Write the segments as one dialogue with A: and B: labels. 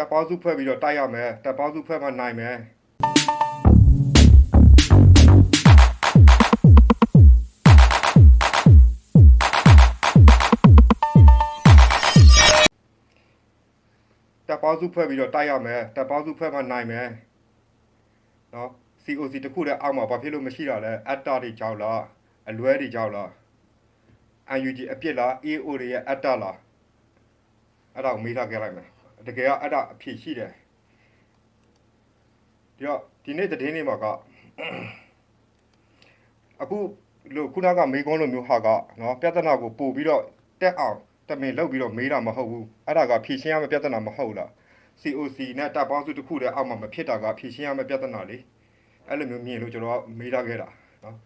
A: တပ်ပေါင်းစုဖွဲ့ပြီးတော့တိုက်ရမယ်တပ်ပေါင်းစုဖွဲ့မှနိုင်မယ်တပ်ပေါင်းစုဖွဲ့ပြီးတော့တိုက်ရမယ်တပ်ပေါင်းစုဖွဲ့မှနိုင်မယ်နော် COC တခုတည်းအောက်မှာဘာဖြစ်လို့မရှိတာလဲအတ္တတွေကြောက်လားအလွဲတွေကြောက်လား UNG အပြစ်လား AO တွေရဲ့အတ္တလားအဲ့ဒါကိုမေးထားခဲ့လိုက်မယ် တကယ်ကအဲ့ဒါအဖြစ်ရှိတယ်ဒီတော့ဒီနေ့သတင်းလေးမှာကအခုလို့ခုနကမေးခွန်းလိုမျိုးဟာကနော်ပြဿနာကိုပို့ပြီးတော့တက်အောင်တမင်လောက်ပြီးတော့မေးတာမဟုတ်ဘူးအဲ့ဒါကဖြေရှင်းရမယ့်ပြဿနာမဟုတ်လား COC နဲ့တပ်ပေါင်းစုတစ်ခုတည်းအောက်မှာမဖြစ်တာကဖြေရှင်းရမယ့်ပြဿနာလေအဲ့လိုမျိုးမြင်လို့ကျွန်တော်ကမေးထားခဲ့တာနော်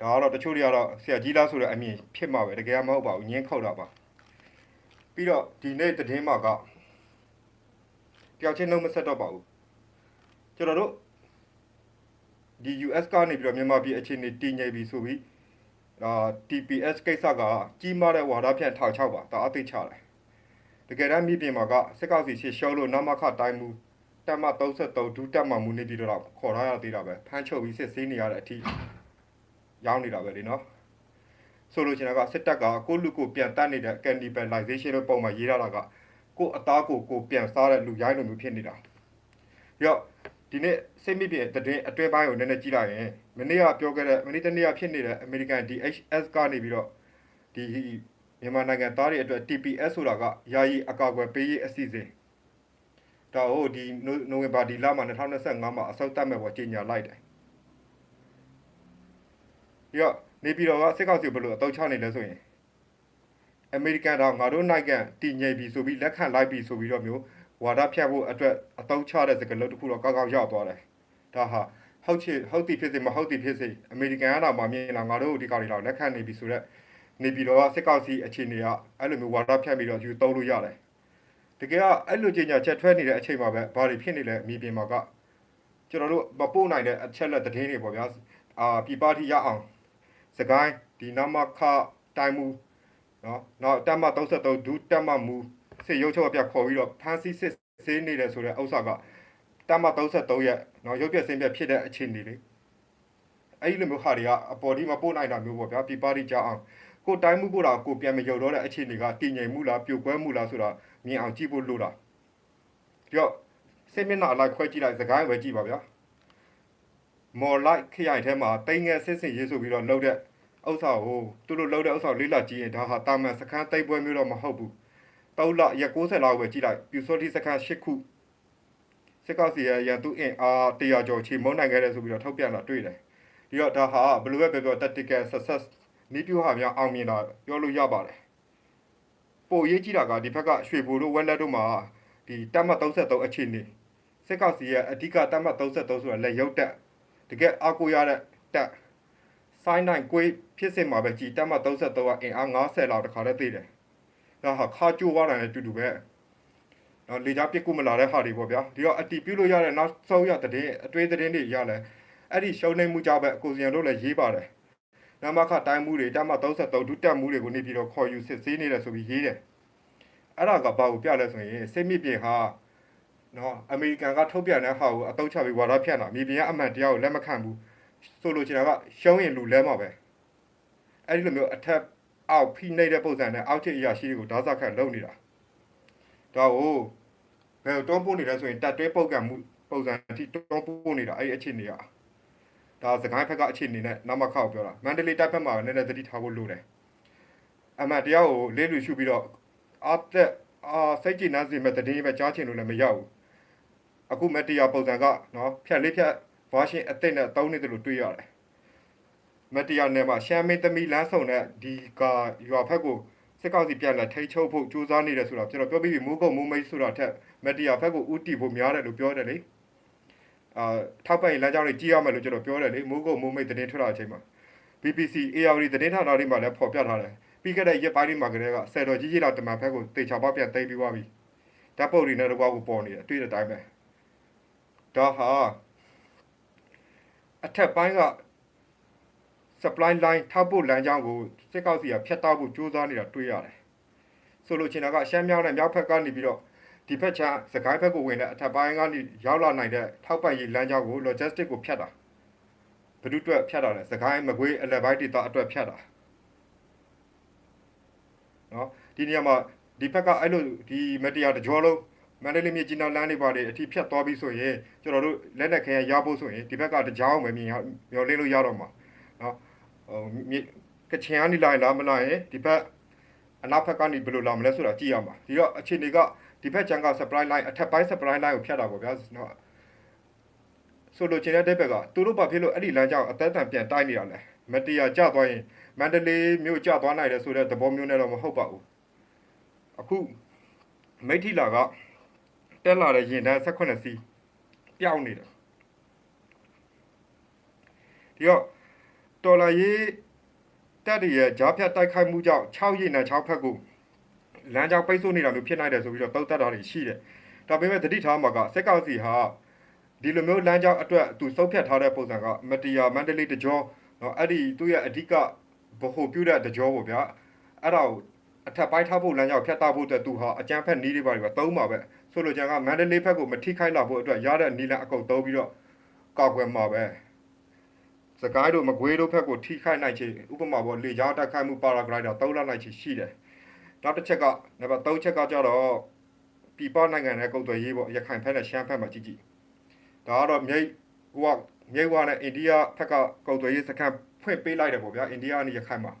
A: ဒါကတော့တချို့တွေကတော့ဆရာကြီးလားဆိုတဲ့အမြင်ဖြစ်မှာပဲတကယ်ကမဟုတ်ပါဘူးညင်းခုတ်တာပါပြီးတော့ဒီနေ့သတင်းမှာက တယောက်ချင်းလုံးမဆက်တော့ပါဘူးကျွန်တော်တို့ဒီ US ကနေပြီးတော့မြန်မာပြည်အခြေအနေတည်ငြိမ်ပြီဆိုပြီးအာ TPS ကိစ္စကကြီးမားတဲ့ဝါဒဖြန့်ထောက်ချပါဒါအသိချတယ်တကယ်တမ်းမြေပြင်မှာကစစ်ကောက်စီရှေ့ရှောလို့နမခတိုင်းမူတက်မ33ဒုတက်မမူနေပြီးတော့ခေါ်ထားရသေးတာပဲဖမ်းချုပ်ပြီးစစ်ဆေးနေရတဲ့အထိရောက်နေတာပဲလေနော်ဆိုလို့ချင်တာကစစ်တပ်ကကိုလူကိုပြန်တတ်နေတဲ့ cannibalization လို့ပုံမှန်ရေးထားတာက ကိုအသားကိုကိုပြန်စားတဲ့လူရိုင်းလိုမျိုးဖြစ်နေတာပြီးတော့ဒီနေ့စိတ်မြင့်ပြတဲ့အတွဲပိုင်းကိုနည်းနည်းကြည့်လိုက်ရင်မနေ့ကပြောခဲ့တဲ့မနေ့တနေ့ကဖြစ်နေတဲ့ American DHS ကနေပြီးတော့ဒီမြန်မာနိုင်ငံသားတွေအတွက် TPS ဆိုတာကယာယီအကာအကွယ်ပေးရေးအစီအစဉ်ဒါဟိုဒီနိုဝင်ဘာဒီလမှာ2025မှာအစောတတ်မဲ့ပေါ်ကြီးညာလိုက်တယ်ပြီးတော့နေပြည်တော်ကစစ်ကောင်စီဘယ်လိုအတောက်ချနေလဲဆိုရင် အမေရိကန်တော့ငါတို့နိုင်ငံတည်ငြိမ်ပြီဆိုပြီးလက်ခံလိုက်ပြီဆိုပြီးတော့မျိုးဝါဒဖြတ်ဖို့အတွက်အတောက်ချတဲ့စကားလုံးတစ်ခုတော့ကောက်ကောက်ရောက်သွားတယ်ဒါဟာဟုတ်ချေဟုတ်တည်ဖြစ်စေမဟုတ်တည်ဖြစ်စေအမေရိကန်ကတော့မမြင်လာငါတို့ဒီကောင်တွေတော့လက်ခံနေပြီဆိုတော့နေပြည်တော်ကစစ်ကောင်စီအခြေအနေကအဲ့လိုမျိုးဝါဒဖြတ်ပြီးတော့ယူသုံးလို့ရတယ်တကယ်ကအဲ့လိုကြီးညာချက်ထွက်နေတဲ့အချိန်မှာပဲဘာတွေဖြစ်နေလဲမြေပြင်မှာကကျွန်တော်တို့မပို့နိုင်တဲ့အချက်လက်သတင်းတွေပေါ့ဗျာအာပြပါတီရအောင်စကိုင်းဒီနမခတိုင်မူ နော်နောက်တက်မ33ဒူးတက်မမူစစ်ရုပ်ချုပ်ပြခေါ်ပြီးတော့ဖမ်းဆီးစစ်ဆေးနေတယ်ဆိုတဲ့ဥစ္စာကတက်မ33ရဲ့နော်ရုပ်ပြစင်းပြဖြစ်တဲ့အခြေအနေလေးအဲ့ဒီလိုမျိုးဟာတွေကအပေါ်ဒီမပို့နိုင်တာမျိုးပေါ့ဗျာပြပါတီကြအောင်ကိုတိုင်းမှုကိုတော့ကိုပြန်မရုပ်တော့တဲ့အခြေအနေကတည်ငြိမ်မှုလားပြိုကွဲမှုလားဆိုတာမြင်အောင်ကြည့်ဖို့လိုတာပြီးတော့စိတ်မျက်နှာအလိုက်ခွဲကြည့်လိုက်စကိုင်းပဲကြည့်ပါဗျာမော်လိုက်ခရိုင်ထဲမှာတိန်ငယ်စစ်စစ်ရေးဆိုပြီးတော့လှုပ်တဲ့ ဥစ္စာကိုသူတို့လှုပ်တဲ့ဥစ္စာကိုလေးလာကြည့်ရင်ဒါဟာတာမန်စခန်းတိတ်ပွဲမျိုးတော့မဟုတ်ဘူးတောက်လရက်60လောက်ပဲကြည့်လိုက်ပြူစောတိစခန်း8ခုစစ်ကောက်စီရဲ့ရန်သူအင်အား100ကျော်ချီမုန်းနိုင်ခဲ့တယ်ဆိုပြီးတော့ထုတ်ပြန်တာတွေ့တယ်ဒီတော့ဒါဟာဘယ်လိုပဲပြောပြော tactical success နီးပြူဟာများအောင်မြင်တာပြောလို့ရပါတယ်ပိုရေးကြည့်တာကဒီဘက်ကရွှေဘူတို့ဝက်လက်တို့မှာဒီတက်မတ်33အခြေအနေစစ်ကောက်စီရဲ့အဓိကတက်မတ်33ဆိုတာလက်ရုပ်တက်တကယ်အကူရတဲ့တက်ဆိုင်းနိုင်ကို ဖြစ်စင်မှာပဲကြည်တက်မတ်33ကအင်အား90လောက်တခါတည်းသိတယ်ဒါဟာခါကျိုးသွားတာနဲ့တူတူပဲနော်လေကြားပြစ်ကူမလာတဲ့ဟာတွေပေါ့ဗျာဒီတော့အတီးပြုလို့ရတဲ့နောက်ဆုံးရတဲ့အတွင်းသတင်းတွေရလဲအဲ့ဒီရှုံးနေမှုကြောင့်ပဲအကိုစီယံတို့လည်းရေးပါတယ်နမခတိုင်းမှုတွေတမ33ဒုတက်မှုတွေကိုနေပြီးတော့ခေါ်ယူစစ်ဆေးနေတယ်ဆိုပြီးရေးတယ်အဲ့ဒါကဘာကိုပြလဲဆိုရင်စိတ်မြင့်ပြင်ဟာနော်အမေရိကန်ကထုတ်ပြန်တဲ့ဟာကိုအတုံးချပြီးဝါဒဖြန့်တာမြေပြင်ကအမှန်တရားကိုလက်မခံဘူးဆိုလိုချင်တာကရှုံးရင်လူလဲမှာပဲ အဲ့ဒီလိုမျိုးအထက်အောက်ဖိနှိပ်တဲ့ပုံစံနဲ့အောက်ထစ်အရာရှိတွေကိုဓာတ်စခတ်လုပ်နေတာဒါကိုဘယ်တွန်းပို့နေလဲဆိုရင်တက်တွဲပုတ်ကံမှုပုံစံအထိတွန်းပို့နေတာအဲ့ဒီအခြေအနေကဒါစကိုင်းဘက်ကအခြေအနေနဲ့နောက်မှခောက်ပြောတာမန္တလေးတိုက်ဘက်မှာနည်းနည်းသတိထားဖို့လိုတယ်အမှန်တရားကိုလေးလူရှုပြီးတော့အသက်အာစိတ်ကြည်နန်းစီမဲ့တည်င်းပဲကြားချင်လို့လည်းမရဘူးအခုမတရားပုံစံကနော်ဖြတ်လေးဖြတ် version အသစ်နဲ့တောင်းနေတယ်လို့တွေ့ရတယ် မတရားနယ်မှာရှမ်းမင်းသမီးလမ်းဆောင်တဲ့ဒီကရွာဖက်ကိုစစ်ကောက်စီပြန်လာထိချုပ်ဖို့ကြိုးစားနေတယ်ဆိုတာကျွန်တော်ပြောပြီးပြီမိုးကုတ်မိုးမိတ်ဆိုတာထက်မတရားဖက်ကိုဥတီဖို့များတယ်လို့ပြောတယ်လေအာထောက်ပံ့ရေးလမ်းကြောင်းတွေကြီးရမယ်လို့ကျွန်တော်ပြောတယ်လေမိုးကုတ်မိုးမိတ်သတင်းထွက်လာတဲ့အချိန်မှာ BBC AR သတင်းဌာနတွေမှာလည်းဖော်ပြထားတယ်ပြီးခဲ့တဲ့ရက်ပိုင်းတွေမှာကတည်းကဆယ်တော်ကြီးကြီးတော်တမန်ဖက်ကိုတေချာပေါက်ပြန်သိမ်းပြီးသွားပြီဓာတ်ပုတ်တွေနဲ့တကွာကိုပေါ်နေတယ်တွေ့တဲ့အတိုင်းပဲဒါဟာအထက်ပိုင်းက supply line ထောက်ပို့လမ်းကြောင်းကိုစစ်ကောက်စီကဖျက်တောက်ဖို့ကြိုးစားနေတာတွေ့ရတယ်ဆိုလိုချင်တာကရှမ်းမြောက်နဲ့မြောက်ဘက်ကနေပြီးတော့ဒီဘက်ချစကိုင်းဘက်ကိုဝင်တဲ့အထက်ပိုင်းကနေရောက်လာနိုင်တဲ့ထောက်ပံ့ရေးလမ်းကြောင်းကို logistic ကိုဖြတ်တာဘယ်သူအတွက်ဖြတ်တာလဲစကိုင်းမကွေးအလက်ပိုင်းဒေသအတွက်ဖြတ်တာနော်ဒီနေရာမှာဒီဘက်ကအဲ့လိုဒီမတရားတကြောလုံးမန္တလေးမြေကြီးနားလမ်းတွေပါတယ်အထိဖြတ်သွားပြီဆိုရင်ကျွန်တော်တို့လက်လက်ခဲရဖို့ဆိုရင်ဒီဘက်ကတကြောင်းပဲမြင်ရမျောလင်းလို့ရတော့မှာနော် ဟိုမြေကချင်ကနေလာရင်လာမလာရင်ဒီဘက်အနောက်ဘက်ကနေဘယ်လိုလာမလဲဆိုတာကြည့်ရမှာဒီတော့အခြေအနေကဒီဘက်ချန်က supply line အထက်ပိုင်း supply line ကိုဖြတ်တာပေါ့ဗျာနော်ဆိုလိုချင်တဲ့ဘက်ကသူတို့ဘာဖြစ်လို့အဲ့ဒီလမ်းကြောင်းအသက်အတန်ပြန်တိုက်နေတာလဲမတရားကြသွားရင်မန္တလေးမြို့ကျသွားနိုင်တယ်ဆိုတဲ့သဘောမျိုးနဲ့တော့မဟုတ်ပါဘူးအခုမိထီလာကတက်လာတဲ့ရင်တန်း18စီးပျောက်နေတယ်ဒီတော့ တော်လာရေးတက်ရရဲ့ဂျားဖြတ်တိုက်ခိုက်မှုကြောင့်6ရင်နဲ့6ဖက်ကိုလမ်းကြောင်းပိတ်ဆို့နေတာမျိုးဖြစ်နိုင်တယ်ဆိုပြီးတော့တောက်တက်တာတွေရှိတယ်ဒါပေမဲ့တတိထားမှာကစက်ကောက်စီဟာဒီလိုမျိုးလမ်းကြောင်းအတွက်သူစုပ်ဖြတ်ထားတဲ့ပုံစံကမတရားမန္တလေးတကြောနော်အဲ့ဒီသူ့ရဲ့အဓိကဗဟိုပြုတဲ့တကြောပေါ့ဗျာအဲ့ဒါကိုအထက်ပိုင်းထားဖို့လမ်းကြောင်းဖြတ်တောက်ဖို့အတွက်သူဟာအကြမ်းဖက်နီးတွေပါတွေပါသုံးပါပဲဆိုလိုချင်ကမန္တလေးဘက်ကိုမထိခိုက်လာဖို့အတွက်ရတဲ့နီလန်အကုတ်သုံးပြီးတော့ကောက်ွယ်မှာပဲ စကိုင်းတို့မကွေးတို့ဘက်ကိုထိခိုက်နိုင်ချေဥပမာပေါ့လေကြောင်းတက်ခိုက်မှုပါရာဂရိုက်တာသုံးလနိုင်ချေရှိတယ်နောက်တစ်ချက်ကနံပါတ်3ချက်ကကြတော့ပြည်ပနိုင်ငံရဲ့ကုတ်သွယ်ရေးပေါ့ရခိုင်ဘက်နဲ့ရှမ်းဘက်မှာကြည့်ကြည့်ဒါကတော့မြိတ်ဟိုကမြိတ်ဝါနဲ့အိန္ဒိယဘက်ကကုတ်သွယ်ရေးစခန်းဖွင့်ပေးလိုက်တယ်ပေါ့ဗျာအိန္ဒိယနဲ့ရခိုင်မှာ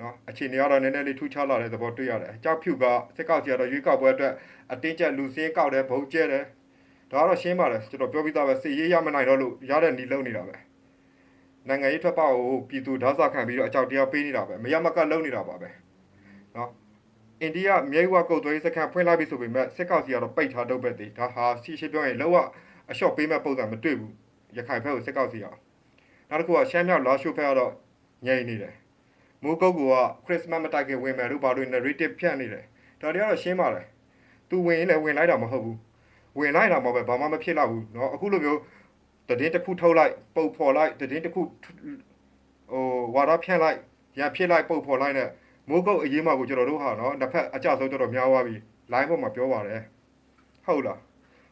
A: နော်အခြေအနေကတော့နည်းနည်းလေးထူးခြားလာတဲ့သဘောတွေ့ရတယ်။ကြောက်ဖြူကစစ်ကောက်စီကတော့ရွေးကောက်ပွဲအတွက်အတင်းကျပ်လူစင်းကောက်တယ်ဘုံကျဲတယ်။ဒါကတော့ရှင်းပါတယ်ကျွန်တော်ပြောပြီးသားပဲစစ်ရေးရမနိုင်တော့လို့ရတဲ့နီလုံးနေတာပဲ။ နိုင်ငံရေးထွက်ပေါက်ကိုပြည်သူဓာတ်စာခံပြီးတော့အကြောက်တရားပေးနေတာပဲ။မရမကလုံနေတာပါပဲ။နော်အိန္ဒိယမြိတ်ဝကုတ်သွေးစခန်းဖွင့်လိုက်ပြီဆိုပေမဲ့စစ်ကောက်စီကတော့ပိတ်ထားတော့ပဲတည်။ဒါဟာစီရှိပြောရင်လောကအလျှော့ပေးမဲ့ပုံစံမတွေ့ဘူး။ရခိုင်ဘက်ကိုစစ်ကောက်စီရအောင်။နောက်တစ်ခုကရှမ်းမြောက်လာရှိုးဘက်ကတော့ငြိမ်နေတယ်။ မိုးကုတ်ကခရစ်စမတ်မတိုင်ခင်ဝင်မယ်လို့ဘာလို့ narrative ဖြန့်နေတယ်ဒါတွေကတော့ရှင်းပါတယ်သူဝင်ရင်လည်းဝင်လိုက်တာမဟုတ်ဘူးဝင်လိုက်တာမှပဲဘာမှမဖြစ်တော့ဘူးเนาะအခုလိုမျိုး တည်င်းတစ်ခုထုတ်လိုက်ပုတ်ဖော်လိုက်တည်င်းတစ်ခုဟိုဝါဒဖြန့်လိုက်ရန်ဖြစ်လိုက်ပုတ်ဖော်လိုက်နဲ့မိုးကုတ်အရေးမှကိုကျွန်တော်တို့ဟာနော်တစ်ဖက်အကြဆုံးတော်တော်များသွားပြီ line ပေါ်မှာပြောပါတယ်ဟုတ်လား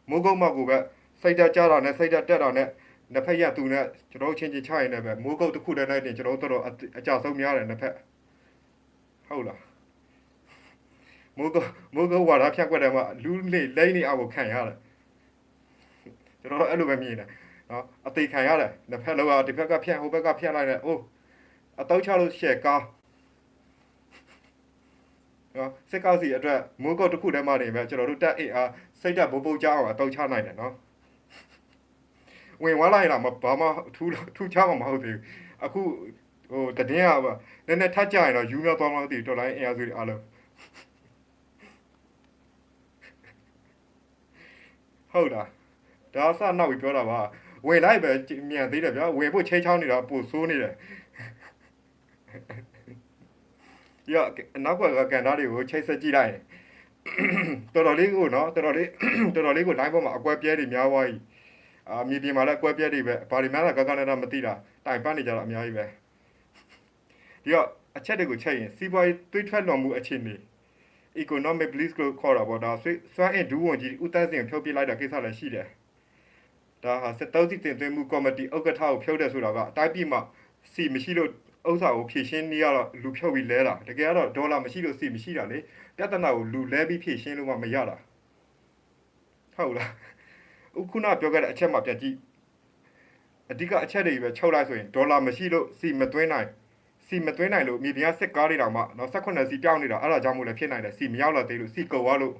A: မိုးကုတ်မှကိုပဲစိတ်ဓာတ်ကြတာနဲ့စိတ်ဓာတ်တက်တာနဲ့နှစ်ဖက်ရသူနဲ့ကျွန်တော်ချင်းချင်းချရင်လည်းပဲမိုးကုတ်တစ်ခုတည်းနဲ့တင်ကျွန်တော်တို့တော်တော်အကြဆုံးများတယ်နှစ်ဖက်ဟုတ်လားမိုးကမိုးကဝါရဖြတ်ွက်တယ်မှာလူလေးလိမ့်နေအောင်ခံရတယ်ကျွန်တော်တို့အဲ့လိုပဲမြင်တယ် နော်အသေးခံရတယ်နှစ်ဖက်လောကဒီဘက်ကဖြန့်ဟိုဘက်ကဖြန့်လိုက်တယ်အိုးအတော့ချလို့ရှက်ကားနော်စစ်ကောက်စီအတွက်မိုးကုတ်တစ်ခုတည်းမှနေပဲကျွန်တော်တို့တက်အေးအားစိတ်ဓာတ်ဘုံဘုံကြောင်းအောင်အတော့ချနိုင်တယ်နော်ဝင်သွားလိုက်လားမဘာမှထူးထူးခြားမှာမဟုတ်သေးဘူးအခုဟိုတည်င်းကနည်းနည်းထပ်ကြရင်တော့ယူမြောက်သွားမှမသိဘူးတော်လိုင်းအင်အားစုတွေအားလုံးဟုတ်လားဒါအစနောက်ပြီးပြောတာပါ ဝင်လိုက်ပဲမြန်သေးတယ်ဗျာဝင်ဖို့ချိန်ချောင်းနေတာပိုဆိုးနေတယ်ရနောက်ကကန်သားတွေကိုချိတ်ဆက်ကြည့်လိုက်ရင်တော်တော်လေးကိုနော်တော်တော်လေးတော်တော်လေးကို line ပေါ်မှာအကွက်ပြဲတွေများသွားပြီအာမြေပြင်မှာလည်းကွဲပြဲတွေပဲဘာတွေများတာကကနဲ့တော့မသိတာတိုင်ပတ်နေကြတာအများကြီးပဲဒီတော့အချက်တွေကိုချက်ရင်စီးပွားရေးသွေးထွက်လွန်မှုအခြေအနေ economic bliss ကိုခေါ်တာပေါ့ဒါဆွစွမ်းအင်ဒူးဝန်ကြီးဦးတန်းစင်ဖြုတ်ပြလိုက်တာကိစ္စလည်းရှိတယ် ဒါဟာစစ်တောစီတင်သွင်းမှုကော်မတီဥက္ကဋ္ဌကိုဖြုတ်တယ်ဆိုတာကအတိုင်းပြည်မှာစီမရှိလို့ဥစ္စာကိုဖြည့်ရှင်းနေရတော့လူဖြုတ်ပြီးလဲတာတကယ်ကတော့ဒေါ်လာမရှိလို့စီမရှိတာလေပြဿနာကိုလူလဲပြီးဖြည့်ရှင်းလို့မှမရတာဟုတ်လားဥခုနပြောခဲ့တဲ့အချက်မှာပြန်ကြည့်အဓိကအချက်တွေပဲချုပ်လိုက်ဆိုရင်ဒေါ်လာမရှိလို့စီမသွင်းနိုင်စီမသွင်းနိုင်လို့မြေပြင်ကစစ်ကားတွေတောင်မှနော်18စီပြောင်းနေတာအဲ့ဒါကြောင့်မို့လည်းဖြစ်နိုင်တယ်စီမရောက်လာသေးလို့စီကုန်သွားလို့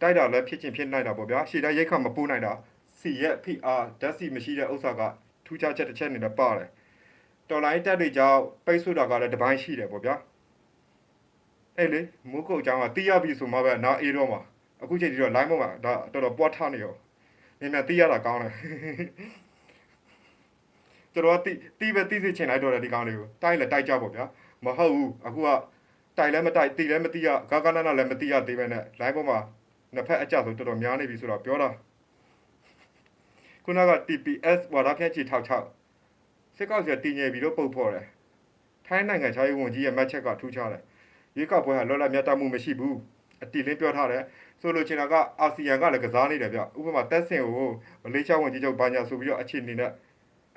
A: တိုက်တာလည်းဖြစ်ချင်းဖြစ်နိုင်တာပေါ့ဗျာရှေ့တိုင်းရိတ်ခတ်မပူးနိုင်တာ စီရဲ့ဖိအားဓာတ်စီမရှိတဲ့ဥစ္စာကထူးခြားချက်တစ်ချက်နေနဲ့ပါတယ်တော်လိုင်းတက်တွေကြောင့်ပိတ်ဆို့တာကလည်းတပိုင်းရှိတယ်ပေါ့ဗျာအဲ့လေမိုးကုတ်အကြောင်းကတီးရပြီဆိုမှပဲနားအေးတော့မှာအခုချိန်ဒီတော့ line ပေါ်မှာဒါတော်တော်ပွားထနေရောမြန်မြန်တီးရတာကောင်းတယ်ကျွန်တော်ကတီးတီးပဲတီးစီချင်လိုက်တော့တယ်ဒီကောင်းလေးကိုတိုက်လည်းတိုက်ကြပေါ့ဗျာမဟုတ်ဘူးအခုကတိုက်လည်းမတိုက်တီးလည်းမတီးရဂါဂနာနာလည်းမတီးရသေးပဲနဲ့ line ပေါ်မှာနှစ်ဖက်အကြဆိုတော်တော်များနေပြီဆိုတော့ပြောတာ ခုနက TPS ဝါဒဖြန့်ချီထောက်ချစစ်ကောက်စီတင်ငယ်ပြီးတော့ပုတ်ဖော်တယ်ထိုင်းနိုင်ငံခြားရေးဝန်ကြီးရဲ့မှတ်ချက်ကထူးခြားတယ်ရွေးကောက်ပွဲဟာလောလောမြတ်တမှုမရှိဘူးအတီလင်းပြောထားတယ်ဆိုလိုချင်တာကအာဆီယံကလည်းကစားနေတယ်ဗျဥပမာတက်ဆင်ကိုမလေးရှားဝန်ကြီးချုပ်ဘာညာဆိုပြီးတော့အခြေအနေနဲ့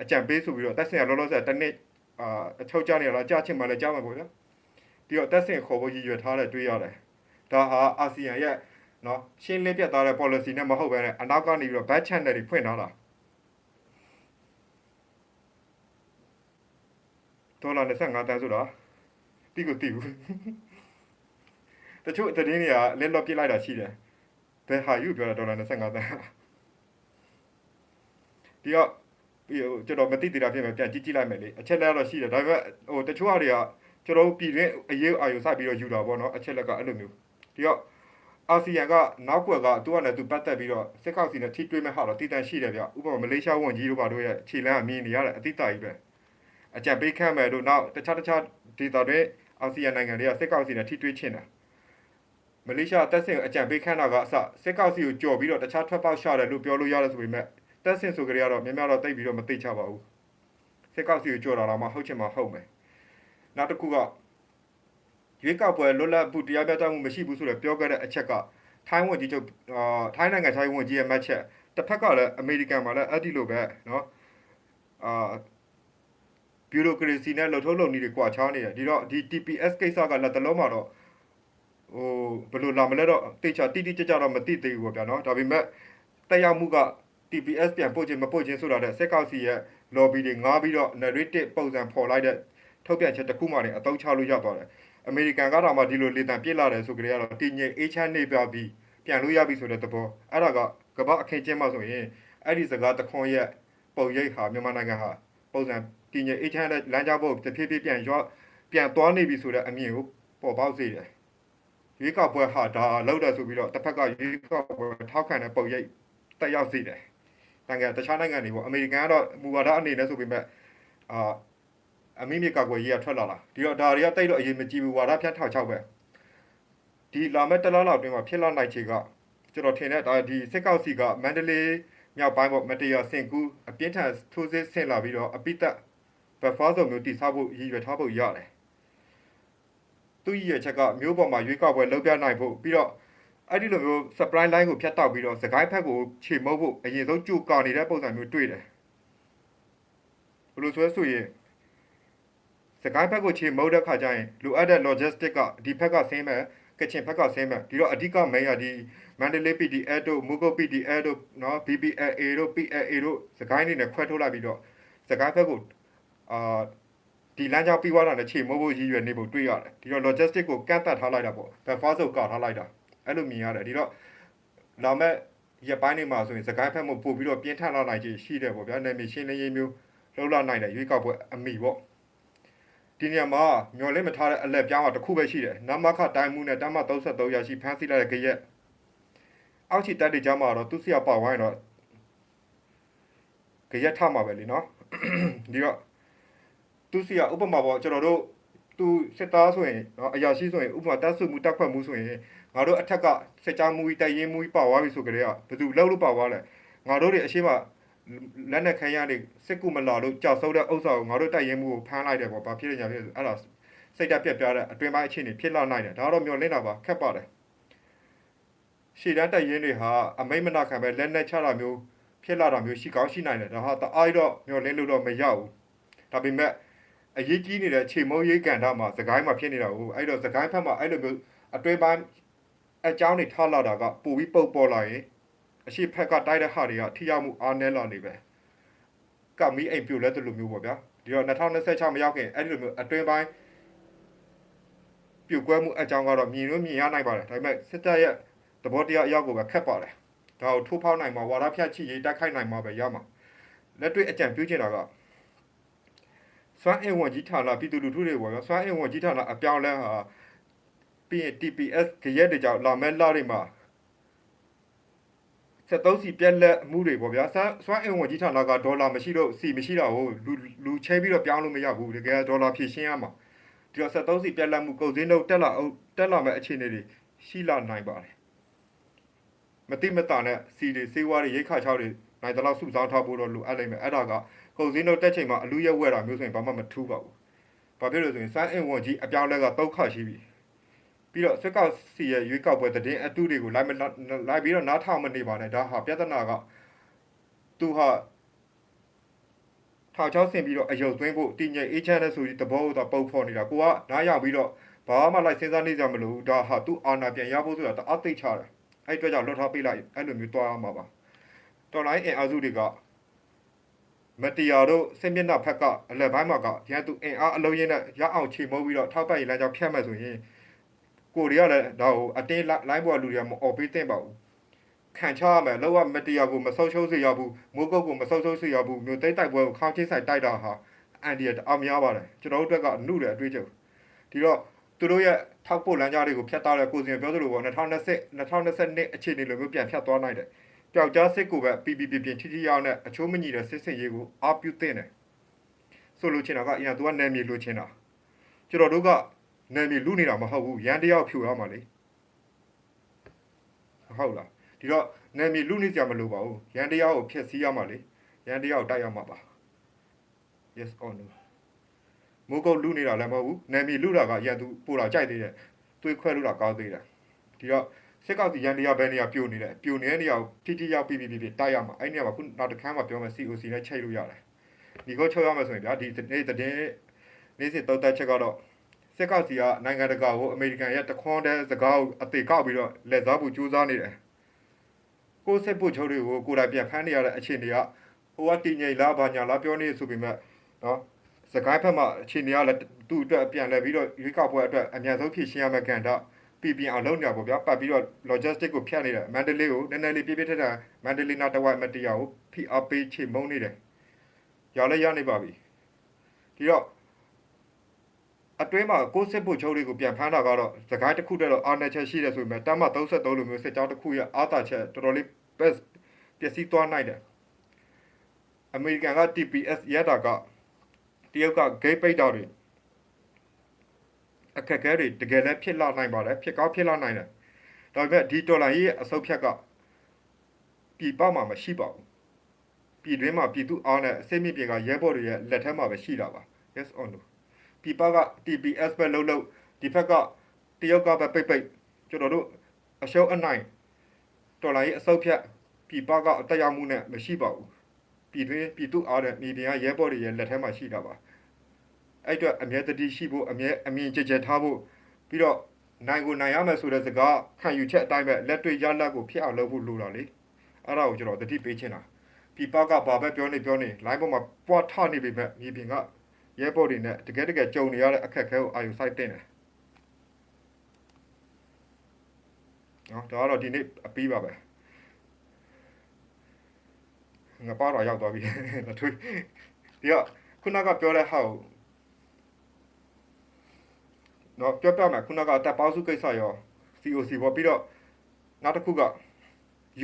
A: အကြံပေးဆိုပြီးတော့တက်ဆင်ကလောလောဆယ်တစ်နှစ်အာအချုပ်ကြနေရလားကြားချင်မှလည်းကြားမှာပေါ့ဗျာပြီးတော့တက်ဆင်ခေါ်ဖို့ရည်ရွယ်ထားတဲ့တွေ့ရတယ်ဒါဟာအာဆီယံရဲ့ နော်ရှင်းလင်းပြတ်သားတဲ့ policy နဲ့မဟုတ်ဘဲနဲ့အနောက်ကနေပြီးတော့ back channel တွေဖွင့်ထားတာဒေါ်လာ25တန်းဆိုတာတိကိုတိဘူးတချို့သတင်းတွေကလက်လော့ပြစ်လိုက်တာရှိတယ်ဘယ်ဟာယူပြောတာဒေါ်လာ25တန်းဒီတော့ပြီးတော့ကျွန်တော်မသိသေးတာဖြစ်မယ်ပြန်ကြည့်ကြည့်လိုက်မယ်လေအချက်လက်တော့ရှိတယ်ဒါပေမဲ့ဟိုတချို့ဟာတွေကကျွန်တော်တို့ပြည်တွင်းအရေးအာရုံစပြီးတော့ယူတာပေါ့နော်အချက်လက်ကအဲ့လိုမျိုးဒီတော့ အာဆီယံကနောက်ကွယ်ကသူကလည်းသူပတ်သက်ပြီးတော့စစ်ကောက်စီနဲ့ထိတွေ့မဲ့ဟာတော့တည်တံ့ရှိတယ်ဗျဥပမာမလေးရှားဝန်ကြီးတို့ဘာတို့ရဲ့ခြေလမ်းအမြင်နေရတဲ့အတိတ်တာကြီးပဲအကြံပေးခန့်မယ်တို့နောက်တခြားတခြားဒေသတွေအာဆီယံနိုင်ငံတွေကစစ်ကောက်စီနဲ့ထိတွေ့ချင်တယ်မလေးရှားတက်ဆင်အကြံပေးခန့်တာကအစစစ်ကောက်စီကိုကြော်ပြီးတော့တခြားထွက်ပေါက်ရှာတယ်လို့ပြောလို့ရတယ်ဆိုပေမဲ့တက်ဆင်ဆိုကြရတော့များများတော့တိတ်ပြီးတော့မသိချပါဘူးစစ်ကောက်စီကိုကြော်တာတော့မှဟုတ်ချင်မှဟုတ်မယ်နောက်တစ်ခုက ရွေးကောက်ပွဲလွတ်လပ်မှုတရားမျှတမှုမရှိဘူးဆိုတော့ပြောခဲ့တဲ့အချက်ကထိုင်းဝန်ကြီးချုပ်အာထိုင်းနိုင်ငံခြားရေးဝန်ကြီးရဲ့မှတ်ချက်တစ်ဖက်ကလည်းအမေရိကန်မှာလည်းအဲ့ဒီလိုပဲเนาะအာဘျူရိုကရေစီနဲ့လှုပ်ထုံးလုပ်နည်းတွေကွာခြားနေတယ်ဒီတော့ဒီ TPS ကိစ္စကလည်းတလုံးမှာတော့ ဟိုဘယ်လိုလာမလဲတော့တိတ်ချတိတိကျကျတော့မသိသေးဘူးပေါ့ဗျာနော်ဒါပေမဲ့တက်ရောက်မှုက TPS ပြန်ပို့ခြင်းမပို့ခြင်းဆိုတာတဲ့စက်ကောက်စီရဲ့ lobby တွေငားပြီးတော့ narrative ပုံစံဖော်လိုက်တဲ့ထုတ်ပြန်ချက်တစ်ခုမှနေအသုံးချလို့ရသွားတယ် အမေရိကန်ကတော့မှဒီလိုလေတံပြစ်လာတယ်ဆိုကြတဲ့ကတော့တည်ငြိမ်အေးချမ်းနေပြပြီးပြန်လို့ရပြီဆိုတဲ့သဘောအဲ့ဒါကကမ္ဘာအခင်းကျင်းမှဆိုရင်အဲ့ဒီစကားတခွန်ရဲ့ပုံရိပ်ဟာမြန်မာနိုင်ငံဟာပုံစံတည်ငြိမ်အေးချမ်းတဲ့လမ်းကြောင်းပေါ်တဖြည်းဖြည်းပြန်ရောပြန်သွားနေပြီဆိုတဲ့အမြင်ကိုပေါ်ပေါက်စေတယ်ရွေးကောက်ပွဲဟာဒါလောက်တယ်ဆိုပြီးတော့တစ်ဖက်ကရွေးကောက်ပွဲထောက်ခံတဲ့ပုံရိပ်တက်ရောက်စေတယ်။နိုင်ငံတခြားနိုင်ငံတွေပေါ့အမေရိကန်ကတော့မူဝါဒအနေနဲ့ဆိုပေမဲ့အာ အမိမြေကောက်ပွဲရေးကထွက်လာတာဒီတော့ဒါတွေကတိတ်တော့အရေးမကြီးဘူးဝါဒဖြန့်ထောက်ချောက်ပဲဒီလာမဲ့တလားလောက်တွင်းမှာဖြစ်လာနိုင်ချေကကျွန်တော်ထင်တဲ့ဒါဒီစစ်ကောက်စီကမန္တလေးမြောက်ပိုင်းပေါ့မတေရစင်ကူအပြင်းထန်ထိုးစစ်ဆင်လာပြီးတော့အပိသက်ဘက်ဖားစုံမျိုးတိဆောက်ဖို့ရည်ရွယ်ထားဖို့ရတယ်သူ့ရည်ရဲ့ချက်ကမျိုးပေါ်မှာရွေးကောက်ပွဲလုပ်ပြနိုင်ဖို့ပြီးတော့အဲ့ဒီလိုမျိုး supply line ကိုဖြတ်တောက်ပြီးတော့စကိုင်းဖက်ကိုခြေမုပ်ဖို့အရင်ဆုံးကြိုကာနေတဲ့ပုံစံမျိုးတွေ့တယ်ဘယ်လိုဆိုလဲဆိုရင် စကိုင်းဘက်ကိုချေမုတ်တဲ့ခါကျရင်လိုအပ်တဲ့ logistic ကဒီဘက်ကဆင်းမဲ့ကချင်ဘက်ကဆင်းမဲ့ဒီတော့အဓိက main ရဒီမန္တလေး PDA တို့မုကုတ် PDA တို့နော် BBA တို့ PAA တို့စကိုင်းနေနဲ့ခွဲထုတ်လိုက်ပြီးတော့စကိုင်းဘက်ကိုအာဒီလမ်းကြောင်းပြီးသွားတာနဲ့ခြေမိုးဖို့ရည်ရွယ်နေဖို့တွေ့ရတယ်ဒီတော့ logistic ကိုကန့်သတ်ထားလိုက်တာပေါ့ buffer zone ကထားလိုက်တာအဲ့လိုမြင်ရတယ်ဒီတော့လာမဲ့ရပိုင်းနေမှာဆိုရင်စကိုင်းဘက်မှာပို့ပြီးတော့ပြင်းထန်လာနိုင်ခြင်းရှိတယ်ပေါ့ဗျာနာမည်ရှင်းလင်းရေးမျိုးလှုပ်လာနိုင်တဲ့ရွေးကောက်ပွဲအမိပေါ့ ဒီနေရာမှာမျော်လင့်မထားတဲ့အလက်ပြောင်းတာတစ်ခုပဲရှိတယ်နမခတိုင်းမှုနဲ့တမ33ရရှိဖမ်းဆီးလိုက်တဲ့ကြက်အောက်ချီတက်တဲ့ကြားမှာတော့သူစီရပါဝိုင်းတော့ကြရက်ထမှာပဲလीနော်ဒီတော့သူစီရဥပမာပေါ့ကျွန်တော်တို့သူစစ်သားဆိုရင်နော်အရာရှိဆိုရင်ဥပမာတပ်စုမှုတပ်ခွက်မှုဆိုရင်ငါတို့အထက်ကစစ်ကြောင်းမှုကြီးတိုက်ရင်မှုကြီးပါသွားပြီဆိုကြတဲ့ကဘယ်သူလောက်လို့ပါသွားလဲငါတို့တွေအရှိမ လက်နဲ့ခံရနေစစ်ကူမလာလို့ကြောက်ဆုပ်တဲ့ဥစ္စာကိုငါတို့တိုက်ရင်မှုကိုဖမ်းလိုက်တယ်ပေါ့ဘာဖြစ်လဲညာဖြစ်လဲအဲ့ဒါစိတ်တက်ပြက်ပြားတဲ့အတွင်ပိုင်းအခြေအနေဖြစ်လာနိုင်တယ်ဒါတော့မျောလင့်တာပါခက်ပါတယ်ရှေ့တန်းတိုက်ရင်တွေဟာအမိတ်မနာခံပဲလက်နဲ့ချတာမျိုးဖြစ်လာတာမျိုးရှိကောင်းရှိနိုင်တယ်ဒါဟာတအားတော့မျောလင့်လို့တော့မရဘူးဒါပေမဲ့အရေးကြီးနေတဲ့ခြေမုံရိတ်ကန်တာမှာစကိုင်းမှာဖြစ်နေတာကိုအဲ့တော့စကိုင်းဖက်မှာအဲ့လိုမျိုးအတွဲပိုင်းအကြောင်းတွေထားလာတာကပူပြီးပုတ်ပေါ်လာရင် အရှိဖက်ကတိုက်တဲ့ဟာတွေကထိရောက်မှုအားနည်းလာနေပဲကမီအိမ်ပြိုလဲတလူမျိုးပေါ့ဗျာဒီတော့2026မရောက်ခင်အဲ့ဒီလိုမျိုးအတွဲပိုင်းပြိုကွဲမှုအကြောင်းကတော့မြင်လို့မြင်ရနိုင်ပါတယ်ဒါပေမဲ့စစ်တပ်ရဲ့သဘောတရားအရောက်ကိုပဲခက်ပါတယ်ဒါကိုထိုးဖောက်နိုင်မှာဝါဒဖြန့်ချိရေးတိုက်ခိုက်နိုင်မှာပဲရမှာလက်တွေ့အကြံပြုချင်တာကစွမ်းအင်ဝန်ကြီးဌာနပြည်သူလူထုတွေပေါ့ဗျာစွမ်းအင်ဝန်ကြီးဌာနအပြောင်းလဲဟာပြီးရင် TPS ကြရက်တွေကြောင့်လာမဲ့လတွေမှာ 73စီပြက်လက်မှုတွေပေါ့ဗျာစွမ်းစွမ်းအင်ဝန်ကြီးဌာနကဒေါ်လာမရှိတော့စီမရှိတာကိုလူလူချဲပြီးတော့ပြောင်းလို့မရဘူးတကယ်ဒေါ်လာဖြည့်ရှင်းရမှာဒီတော့73စီပြက်လက်မှုကုန်စည်နှုန်းတက်လာအောင်တက်လာမဲ့အခြေအနေတွေရှိလာနိုင်ပါတယ်မတိမတာနဲ့စီတွေစေးဝါးတွေရိတ်ခါချောက်တွေနိုင်တဲ့လောက်စုဆောင်းထားဖို့တော့လိုအပ်လိမ့်မယ်အဲ့ဒါကကုန်စည်နှုန်းတက်ချိန်မှာအလူရက်ဝဲတာမျိုးဆိုရင်ဘာမှမထူးပါဘူး။ဘာဖြစ်လို့လဲဆိုရင်စမ်းအင်ဝန်ကြီးအပြောင်းလဲကတောက်ခရှိပြီ။ ပြီးတော့စစ်ကောက်စီရဲ့ရွေးကောက်ပွဲသတင်းအတုတွေကိုလိုက်မလိုက်ပြီးတော့နားထောင်မနေပါနဲ့ဒါဟာပြဿနာကသူဟာထောက်ချောက်ဆင်ပြီးတော့အယုတ်သွင်းဖို့တည်ငြိမ်အေးချမ်းတဲ့ဆိုပြီးသဘောကိုတော့ပုံဖော်နေတာကိုကနားရောက်ပြီးတော့ဘာမှလိုက်စဉ်းစားနေကြမလို့ဒါဟာသူ့အာဏာပြန်ရဖို့ဆိုတာတအားသိချတယ်အဲ့အတွက်ကြောင့်လွတ်ထားပေးလိုက်အဲ့လိုမျိုးတွားရမှာပါတော်လိုင်းအင်အားစုတွေကမတရားတို့စင်မျက်နှာဖက်ကအလက်ပိုင်းမှာကရန်သူအင်အားအလုံးရင်းနဲ့ရအောင်ချေမိုးပြီးတော့ထောက်ပံ့ရေးလမ်းကြောင်းဖြတ်မှတ်ဆိုရင် ကိုရီးယားလည်းဒါကိုအတင်းလိုင်းပေါ်လူတွေကမအော်ပေးတဲ့ပါဘူးခံချရမယ်လောက်ရမတရားကိုမဆုပ်ရှုံးစေရဘူးမိုးကုတ်ကိုမဆုပ်ရှုံးစေရဘူးမြို့သိမ်းတိုက်ပွဲကိုခေါင်းချင်းဆိုင်တိုက်တာဟာအန်ဒီရတအားများပါတယ်ကျွန်တော်တို့အတွက်ကအမှုတွေအတွေ့အကြုံဒီတော့သူတို့ရဲ့ထောက်ပို့လမ်းကြားတွေကိုဖျက်သွားတဲ့ကိုစင်ပြောသလိုပေါ့2020 2022အခြေအနေလိုမျိုးပြန်ဖျက်သွားနိုင်တယ်ပျောက်ကြားစစ်ကိုပဲပီပီပီပြင်ထိထိရောက်နဲ့အချိုးမညီတဲ့စစ်စစ်ရေးကိုအားပြုတဲ့တယ်ဆိုလိုချင်တာကအရင်သူကနယ်မြေလိုချင်တာကျွန်တော်တို့က နယ်မြေလူနေတာမဟုတ်ဘူးရန်တယောက်ဖြူရမှာလေဟုတ်လားဒီတော့နယ်မြေလူနေကြမလို့ပါဘူးရန်တယောက်ကိုဖျက်ဆီးရမှာလေရန်တယောက်တိုက်ရမှာပါ yes or no မိုးကုတ်လူနေတာလည်းမဟုတ်ဘူးနယ်မြေလူတာကရန်သူပို့တာကြိုက်သေးတယ်သွေးခွဲလို့တာကောင်းသေးတယ်ဒီတော့စစ်ကောက်စီရန်တရားဘယ်နေရာပြိုနေလဲပြိုနေတဲ့နေရာကိုတိတိရောက်ပြီးပြီးပြီးတိုက်ရမှာအဲ့နေရာမှာခုနောက်တစ်ခါမှပြောမယ် COC နဲ့ချိန်လို့ရတယ်ဒီကိုချုပ်ရမယ်ဆိုရင်ဗျာဒီနေ့တည်းနေ့စစ်တောက်တက်ချက်ကတော့ စစ်ကောက်စီကနိုင်ငံတကာကိုအမေရိကန်ရဲ့တခွန်းတဲ့စကားကိုအသေးကောက်ပြီးတော့လက်စားဖို့ကြိုးစားနေတယ်ကိုစစ်ဖို့ချုပ်တွေကိုကိုယ်တိုင်ပြန်ဖမ်းနေရတဲ့အခြေအနေကဟိုကတည်ငြိမ်လားဘာညာလားပြောနေဆိုပေမဲ့နော်စကိုင်းဘက်မှာအခြေအနေကလည်းသူ့အတွက်အပြန်လဲပြီးတော့ရွေးကောက်ပွဲအတွက်အများဆုံးဖြည့်ရှင်းရမယ့်ကန်တော့ပြည်ပြင်အောင်လုပ်နေတာပေါ့ဗျာပတ်ပြီးတော့ logistic ကိုဖြတ်နေတယ်မန္တလေးကိုနည်းနည်းလေးပြည့်ပြည့်ထက်ထက်မန္တလေးနာတဝိုက်မတရားကိုဖိအားပေးချေမုန်းနေတယ်ရောက်လဲရနေပါပြီဒီတော့ အတွင်းမှာကိုစစ်ဖို့ချုပ်တွေကိုပြန်ဖမ်းတာကတော့စကိုင်းတစ်ခုတည်းတော့အာဏာချက်ရှိတယ်ဆိုပေမဲ့တမ်းမ33လိုမျိုးစစ်ကြောင်းတစ်ခုရဲ့အာသာချက်တော်တော်လေး best ပျက်စီးသွားနိုင်တယ်အမေရိကန်က TPS ရတာကတရုတ်က gate ပိတ်တာတွေအခက်အခဲတွေတကယ်လည်းဖြစ်လာနိုင်ပါတယ်ဖြစ်ကောင်းဖြစ်လာနိုင်တယ်ဒါပေမဲ့ဒီဒေါ်လာကြီးရဲ့အဆုတ်ဖြတ်ကပြည်ပမှာမရှိပါဘူးပြည်တွင်းမှာပြည်သူအားနဲ့အစိမ့်မြင့်ပြင်ကရဲဘော်တွေရဲ့လက်ထက်မှာပဲရှိတာပါ yes or no ပြည်ပက TPS ပဲလုံးလုံးဒီဘက်ကတရုတ်ကပဲပိတ်ပိတ်ကျွန်တော်တို့အရှုံးအနိုင်ဒေါ်လာကြီးအဆုတ်ဖြတ်ပြည်ပကအတက်ရောက်မှုနဲ့မရှိပါဘူးပြည်တွင်းပြည်သူအားနဲ့မြေပြင်ကရဲဘော်တွေရဲ့လက်ထက်မှာရှိတာပါအဲ့အတွက်အမြဲတတိရှိဖို့အမြဲအမြင်ကြကြထားဖို့ပြီးတော့နိုင်ကိုနိုင်ရမယ်ဆိုတဲ့စကားခံယူချက်အတိုင်းပဲလက်တွေ့ရလက်ကိုဖြစ်အောင်လုပ်ဖို့လိုတာလေအဲ့ဒါကိုကျွန်တော်တတိပေးချင်တာပြည်ပကဘာပဲပြောနေပြောနေ line ပေါ်မှာပွားထနေပြီမဲ့မြေပြင်က ရဲဘော်တွေနဲ့တကယ်တကယ်ကြုံနေရတဲ့အခက်အခဲကိုအာရုံစိုက်တင်တယ်နော်ဒါကတော့ဒီနေ့အပြီးပါပဲငါပါတော့ရောက်သွားပြီလက်ထွေးဒီကခုနကပြောတဲ့ဟာကိုနော်ပြောပြမယ်ခုနကတပ်ပေါင်းစုကိစ္စရော COC ပေါ့ပြီးတော့နောက်တစ်ခုက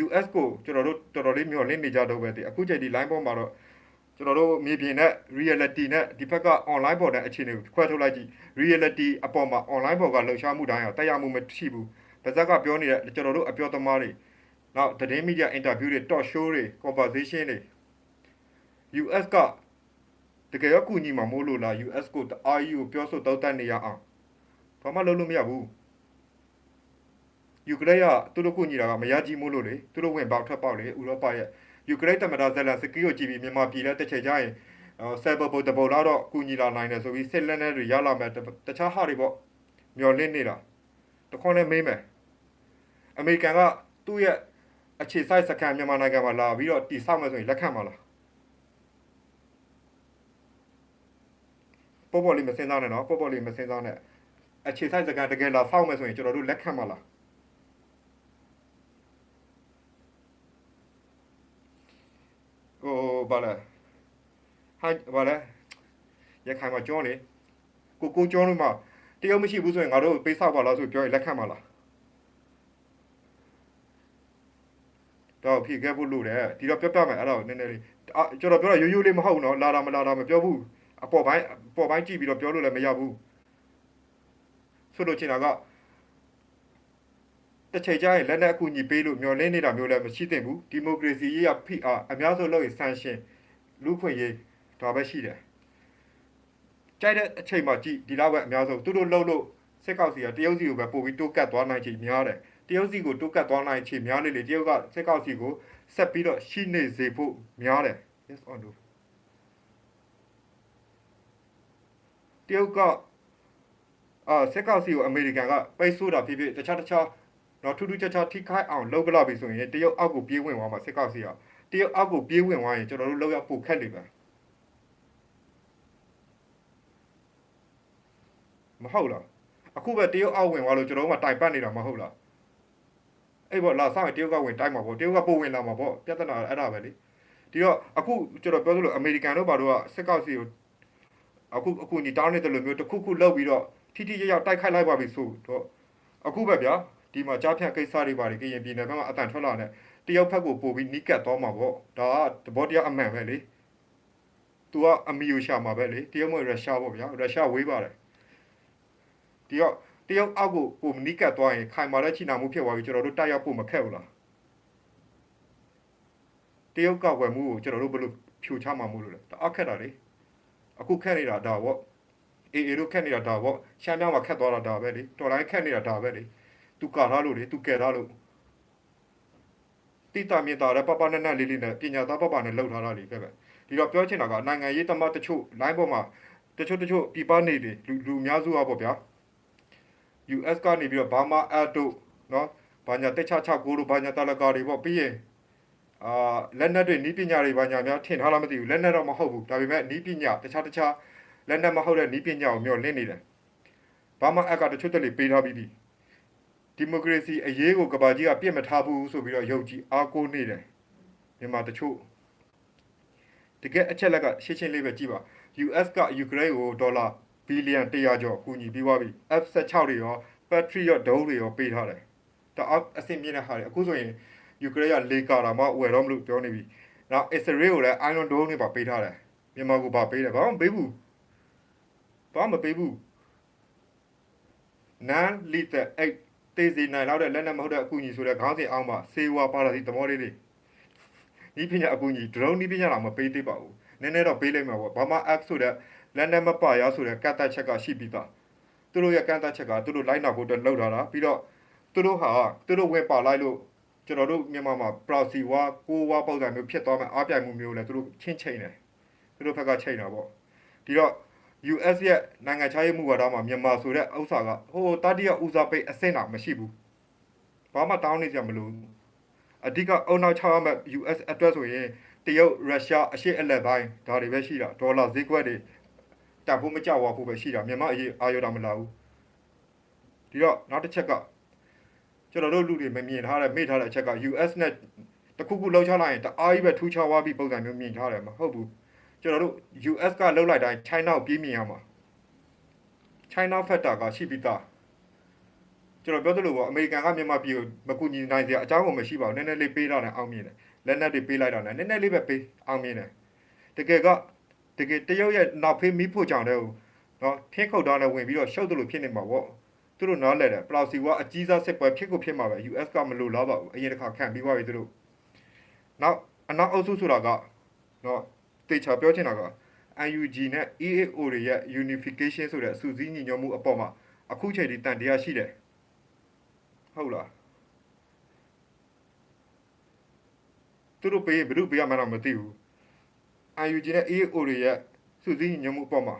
A: US ကိုကျွန်တော်တို့တော်တော်လေးမျှော်လင့်နေကြတော့ပဲဒီအခုချိန်ဒီ line ပေါ်မှာတော့ ကျွန်တော်တို့မြေပြင်နဲ့ reality နဲ့ဒီဘက်က online ပေါ်တဲ့အခြေအနေကိုခွဲထုတ်လိုက်ကြည့် reality အပေါ်မှာ online ပေါ်ကလှုပ်ရှားမှုတိုင်းဟာတက်ရောက်မှုမရှိဘူး။ဒါဇက်ကပြောနေတဲ့ကျွန်တော်တို့အပြောသမားတွေနောက်သတင်းမီဒီယာ interview တွေ talk show တွေ conversation တွေ US ကတကယ်ရောကူညီမှာမို့လို့လား US ကိုတအားကြီးကိုပြောဆိုတောက်တတ်နေရအောင်ဘာမှလုပ်လို့မရဘူးယူကရိန်းကသူတို့ကူညီတာကမရကြီးမို့လို့လေသူတို့ဝင်ပေါက်ထွက်ပေါက်လေဥရောပရဲ့ ယူကရိန်းတမတာဇလန်စကီကိုကြည့်ပြီးမြန်မာပြည်နဲ့တစ်ချိန်ကျရင်ဆယ်ဘဘတဘောလာတော့ကူညီလာနိုင်တယ်ဆိုပြီးစစ်လက်နဲ့တွေရလာမယ်တခြားဟာတွေပေါ့မျောလင့်နေတာတခွန်းနဲ့မေးမယ်အမေရိကန်ကသူ့ရဲ့အခြေစိုက်စကန်မြန်မာနိုင်ငံမှာလာပြီးတော့တီဆောက်မယ်ဆိုရင်လက်ခံမှာလားပေါ်ပေါ်လေးမစင်စားနဲ့နော်ပေါ်ပေါ်လေးမစင်စားနဲ့အခြေဆိုင်စကန်တကယ်လာဖောက်မယ်ဆိုရင်ကျွန်တော်တို့လက်ခံမှာလား ဟိုဘာလဲဟိုင်ဘာလဲရခိုင်မှာကြောနေကိုကိုကြောလို့မှတယောက်မရှိဘူးဆိုရင်ငါတို့ပေးဆောက်ပါလားဆိုပြောရင်လက်ခံမှာလားတော့ဖြေခဲ့ဖို့လို့တယ်ဒီတော့ပြောပြမယ်အဲ့တော့နည်းနည်းလေးကျွန်တော်ပြောတာရိုးရိုးလေးမဟုတ်ဘူးနော်လာတာမလာတာမပြောဘူးအပေါ်ပိုင်းအပေါ်ပိုင်းကြည့်ပြီးတော့ပြောလို့လည်းမရဘူးဆိုလို့ချင်တာက တစ်ချိန်ကျရင်လက်နက်အကူအညီပေးလို့မျောလင်းနေတာမျိုးလည်းမရှိသင့်ဘူးဒီမိုကရေစီရေးရဖိအားအများဆုံးလို့ဆန်ရှင်လူခွင့်ရေးဒါပဲရှိတယ်ကြိုက်တဲ့အချိန်မှာကြည့်ဒီလောက်ပဲအများဆုံးသူတို့လှုပ်လို့စစ်ကောက်စီကတရုတ်စီကိုပဲပို့ပြီးတိုးကတ်သွားနိုင်ချေများတယ်တရုတ်စီကိုတိုးကတ်သွားနိုင်ချေများနေလေတရုတ်ကစစ်ကောက်စီကိုဆက်ပြီးတော့ရှိနေစေဖို့များတယ် yes or no တရုတ်ကအာစစ်ကောက်စီကိုအမေရိကန်ကပိတ်ဆို့တာဖြစ်ဖြစ်တခြားတခြား တော့ထူးထူးခြားခြားထိခိုက်အောင်လုပ်ကြလာပြီဆိုရင်တရုတ်အောက်ကိုပြေးဝင်သွားမှာစစ်ကောက်စီကတရုတ်အောက်ကိုပြေးဝင်သွားရင်ကျွန်တော်တို့လောက်ရပိုခက်နေပါမဟုတ်လားအခုပဲတရုတ်အောက်ဝင်သွားလို့ကျွန်တော်တို့ကတိုင်ပတ်နေတာမဟုတ်လားအဲ့ပေါ့လာဆောင်ရင်တရုတ်ကဝင်တိုက်မှာပေါ့တရုတ်ကပို့ဝင်လာမှာပေါ့ပြဿနာအဲ့ဒါပဲလေဒီတော့အခုကျွန်တော်ပြောသလိုအမေရိကန်တို့ဘာတို့ကစစ်ကောက်စီကိုအခုအခုညီတောင်းနေတဲ့လိုမျိုးတစ်ခုခုလောက်ပြီးတော့ထိထိရရတိုက်ခိုက်လိုက်ပါပြီဆိုတော့အခုပဲဗျာ ဒီမှာကြားဖြတ်ကိစ္စတွေပါတယ်ကရင်ပြည်နယ်ဘက်မှာအတန်ထွက်လာတဲ့တရုတ်ဘက်ကိုပို့ပြီးနီးကတ်သွားမှာပေါ့ဒါကသဘောတရားအမှန်ပဲလေသူကအမီယိုရှာမှာပဲလေတရုတ်မဟုတ်ရုရှားပေါ့ဗျာရုရှားဝေးပါတယ်ဒီတော့တရုတ်အောက်ကိုပို့နီးကတ်သွားရင်ခိုင်မာတဲ့ချိနာမှုဖြစ်သွားပြီကျွန်တော်တို့တိုက်ရောက်ဖို့မခက်ဘူးလားတရုတ်ကဝယ်မှုကိုကျွန်တော်တို့ဘယ်လိုဖြိုချမှာမို့လို့လဲတအားခက်တာလေအခုခက်နေတာဒါပေါ့အေအေတို့ခက်နေတာဒါပေါ့ရှမ်းမြောက်မှာခက်သွားတာဒါပဲလေတော်တိုင်းခက်နေတာဒါပဲလေ သူကာထားလို့လေသူကယ်ထားလို့တိတာမြင်တာတဲ့ပပနက်နက်လေးလေးနဲ့ပညာသားပပနဲ့လှုပ်ထားတာလေပဲပဲဒီတော့ပြောချင်တာကနိုင်ငံရေးတမတချို့ line ပေါ်မှာတချို့တချို့ပြပနေတယ်လူလူအများစုอ่ะပေါ့ဗျာ US ကနေပြီးတော့ဘာမာအတ်တို့เนาะဘာညာတက်ချချကိုတို့ဘာညာတလကာတွေပေါ့ပြီးရင်အာလက်နက်တွေနီးပညာတွေဘာညာများထင်ထားလားမသိဘူးလက်နက်တော့မဟုတ်ဘူးဒါပေမဲ့နီးပညာတခြားတခြားလက်နက်မဟုတ်တဲ့နီးပညာကိုမျှော်လင့်နေတယ်ဘာမာအတ်ကတချို့တက်လေးပေးထားပြီးပြီ ဒီမိုကရေစီအရေးကိုကဘာကြီးကပြစ်မထားဘူးဆိုပြီးတော့ယုံကြည်အားကိုးနေတယ်မြန်မာတချို့တကယ်အချက်လက်ကရှင်းရှင်းလေးပဲကြည့်ပါ US ကယူကရိန်းကိုဒေါ်လာဘီလီယံ100ကျော်ကူညီပေးသွားပြီ F16 တွေရော Patriot ဒုံးတွေရောပေးထားတယ်တအားအဆင်ပြေတဲ့ဟာတွေအခုဆိုရင်ယူကရိန်းကလေကာတာမှဝယ်တော့မလို့ပြောနေပြီနောက် Israel ကိုလည်း Iron Dome တွေပါပေးထားတယ်မြန်မာကိုပါပေးတယ်ဘာမှမပေးဘူးဘာမှမပေးဘူး non lethal အဲ့ တေးစီနိုင်လောက်တဲ့လက်နက်မဟုတ်တဲ့အကူအညီဆိုတဲ့ခေါင်းစဉ်အောက်မှာစေဝါပါတာဒီသမောလေးတွေဒီပညာအကူအညီ drone ဒီပညာတော့မပေးသေးပါဘူးနည်းနည်းတော့ပေးလိုက်မှာပေါ့ဘာမှ app ဆိုတဲ့လက်နက်မပါရဆိုတဲ့ကတ်တက်ချက်ကရှိပြီးသားသူတို့ရဲ့ကတ်တက်ချက်ကသူတို့လိုက်နာဖို့အတွက်လှုပ်ထားတာပြီးတော့သူတို့ဟာသူတို့ဝင်ပါလိုက်လို့ကျွန်တော်တို့မြန်မာမှာ proxy ဝါကိုဝါပုံစံမျိုးဖြစ်သွားမဲ့အားပြိုင်မှုမျိုးလည်းသူတို့ချင်းချိန်တယ်သူတို့ဘက်ကချိန်တာပေါ့ဒီတော့ US ရဲ့နိုင်ငံခြားရေးမှုဝါဒမှာမြန်မာဆိုတဲ့ဥစ္စာကဟိုတတိယဦးစားပေးအဆင့်တာမရှိဘူးဘာမှတောင်းနေကြမလို့အဓိကအုံနောက်ချရမဲ့ US အတွက်ဆိုရင်တရုတ်ရုရှားအရှေ့အလယ်ပိုင်းဒါတွေပဲရှိတာဒေါ်လာဈေးကွက်တွေတန်ဖို့မကြောက်ဝဖို့ပဲရှိတာမြန်မာအရေးအာရုံတာမလာဘူးဒီတော့နောက်တစ်ချက်ကကျွန်တော်တို့လူတွေမမြင်ထားတဲ့မေ့ထားတဲ့အချက်က US နဲ့တခုခုလှုပ်ချလိုက်ရင်တအားကြီးပဲထူးခြားသွားပြီးပုံစံမျိုးမြင်ထားတယ်မဟုတ်ဘူး ကျွန်တော်တို့ US ကလှုပ်လိုက်တိုင်း China ကိုပြေးမြင်ရမှာ China factor ကရှိပြီးသားကျွန်တော်ပြောသလိုပေါ့အမေရိကန်ကမြန်မာပြည်ကိုမကူညီနိုင်စရာအကြောင်းကိုမရှိပါဘူးနည်းနည်းလေးပေးတာနဲ့အောင်မြင်တယ်လက်နက်တွေပေးလိုက်တာနဲ့နည်းနည်းလေးပဲပေးအောင်မြင်တယ်တကယ်ကတကယ်တရုတ်ရဲ့နောက်ဖေးမီးဖို့ကြောင့်တဲ့ဟိုနော်ထင်းခုတ်တာနဲ့ဝင်ပြီးတော့ရှုပ်တယ်လို့ဖြစ်နေမှာပေါ့သူတို့နားလဲတယ်ပလောက်စီကအကြီးစားစစ်ပွဲဖြစ်ကိုဖြစ်မှာပဲ US ကမလို့လားပါဘူးအရင်တစ်ခါခံပြီးသွားပြီသူတို့နောက်အနောက်အုပ်စုဆိုတာကနော် တေချာပြောချင်တာက UNG နဲ့ EAO တွေရဲ့ unification ဆိုတဲ့အစုစည်းညီညွတ်မှုအပေါ်မှာအခုချိန်ထိတန်တရားရှိတယ်ဟုတ်လားသူတို့ပေးရင်ဘယ်သူပေးရမှန်းတော့မသိဘူး UNG နဲ့ EAO တွေရဲ့စုစည်းညီညွတ်မှုအပေါ်မှာ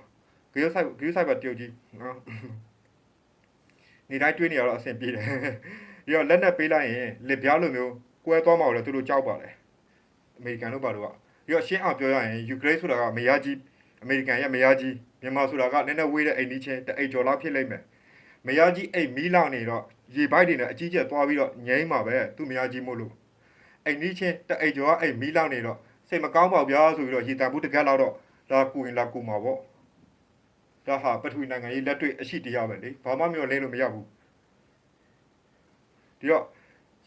A: ဂရုစိုက်ဂရုစိုက်ပါတယောက်ကြီးနော်နေတိုင်းတွေးနေရတော့အဆင်ပြေတယ်ပြီးတော့လက်နက်ပေးလိုက်ရင်လက်ပြားလိုမျိုးကွဲသွားမှာလို့သူတို့ကြောက်ပါတယ်အမေရိကန်တို့ဘာလို့က ပြီးတော့ရှင်းအောင်ပြောရရင်ယူကရိန်းဆိုတာကမယားကြီးအမေရိကန်ရဲ့မယားကြီးမြန်မာဆိုတာကနည်းနည်းဝေးတဲ့အိမ်ကြီးချင်းတအိမ်ကျော်လောက်ဖြစ်လိမ့်မယ်မယားကြီးအိမ်မီးလောင်နေတော့ရေပိုက်တွေနဲ့အကြီးကျယ်သွားပြီးတော့ငိမ့်မှာပဲသူမယားကြီးမို့လို့အိမ်ကြီးချင်းတအိမ်ကျော်ကအိမ်မီးလောင်နေတော့စိတ်မကောင်းပါဗျာဆိုပြီးတော့ရေတံဘူးတကက်လောက်တော့လာကူရင်လာကူမှာပေါ့ဒါဟာပထဝီနိုင်ငံရေးလက်တွေ့အရှိတရားပဲလေဘာမှမျှော်လင့်လို့မရဘူးဒီတော့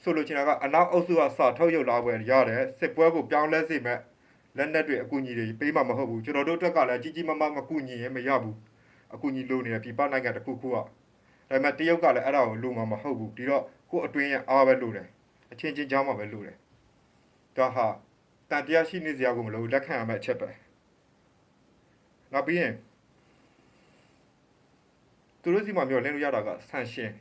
A: ဆိုလိုချင်တာကအနောက်အုပ်စုကစာထုတ်ရုပ်လာပွဲရတယ်စစ်ပွဲကိုပြောင်းလဲစေမဲ့ လက်နက်တွေအကူအညီတွေပေးမှာမဟုတ်ဘူးကျွန်တော်တို့အတွက်ကလည်းကြီးကြီးမားမားမကူညီရင်မရဘူးအကူအညီလိုနေတယ်ပြပနိုင်ငံတစ်ခုခုကဒါပေမဲ့တရုတ်ကလည်းအဲ့ဒါကိုလိုမှာမဟုတ်ဘူးဒီတော့ကိုအတွင်းရဲ့အားပဲလိုတယ်အချင်းချင်းကြားမှာပဲလိုတယ်ဒါဟာတန်တရားရှိနေစရာကိုမလိုလက်ခံရမယ့်အချက်ပဲနောက်ပြီးရင်သူတို့စီမှာမျှော်လင့်လို့ရတာက sanction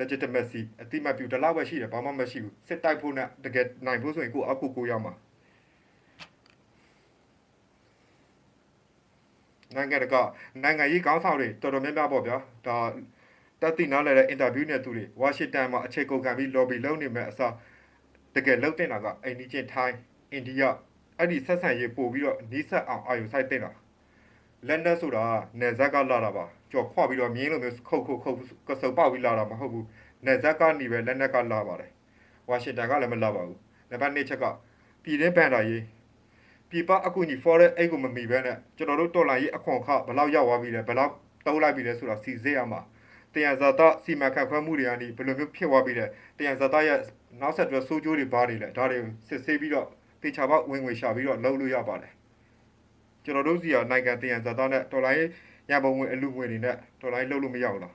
A: legitimacy အတိမတ်ပြုတလောက်ပဲရှိတယ်ဘာမှမရှိဘူးစစ်တိုက်ဖို့နဲ့တကယ်နိုင်ဖို့ဆိုရင်ကိုယ့်အကူကိုရမှာ နိုင်ငံတကာနိုင်ငံရေးကောင်းဆောင်တွေတော်တော်များများပေါ့ဗျာဒါတက်တိနားလည်းတဲ့အင်တာဗျူးနဲ့သူတွေဝါရှင်တန်မှာအခြေကုန်ခံပြီး lobby လုပ်နေမဲ့အစားတကယ်လုပ်တင်တာကအိန္ဒိချင်းထိုင်းအိန္ဒိယအဲ့ဒီဆက်ဆံရေးပို့ပြီးတော့နီးစပ်အောင်အာရုံစိုက်တင်တာလက်နက်ဆိုတာနေဇက်ကလာတာပါကြော်ခွပြီးတော့မြင်းလိုမျိုးခုတ်ခုတ်ခုတ်ကစုံပေါက်ပြီးလာတာမဟုတ်ဘူးနေဇက်ကနေပဲလက်နက်ကလာပါတယ်ဝါရှင်တန်ကလည်းမလာပါဘူးနံပါတ်2ချက်ကပြည်တွင်းဘန်တာရေး ပြည်ပအကူအညီ foreign aid ကိုမမီပဲနဲ့ကျွန်တော်တို့တော်လိုင်းရေးအခွန်အခဘယ်လောက်ရောက်သွားပြီလဲဘယ်လောက်တုံးလိုက်ပြီလဲဆိုတာစီစစ်ရမှာတယံဇာတစီမံခန့်ခွဲမှုတွေကနေဘယ်လိုမျိုးဖြစ်သွားပြီလဲတယံဇာတရဲ့နောက်ဆက်တွဲစိုးကျိုးတွေဘာတွေလဲဒါတွေကိုစစ်ဆေးပြီးတော့တေချာပေါက်ဝင်ငွေရှာပြီးတော့လုပ်လို့ရပါတယ်ကျွန်တော်တို့စီကနိုင်ငံတည်ရန်ဇာတ်သားနဲ့တော်လိုင်းရန်ပုံငွေအလူငွေတွေနဲ့တော်လိုင်းလုပ်လို့မရဘူးလား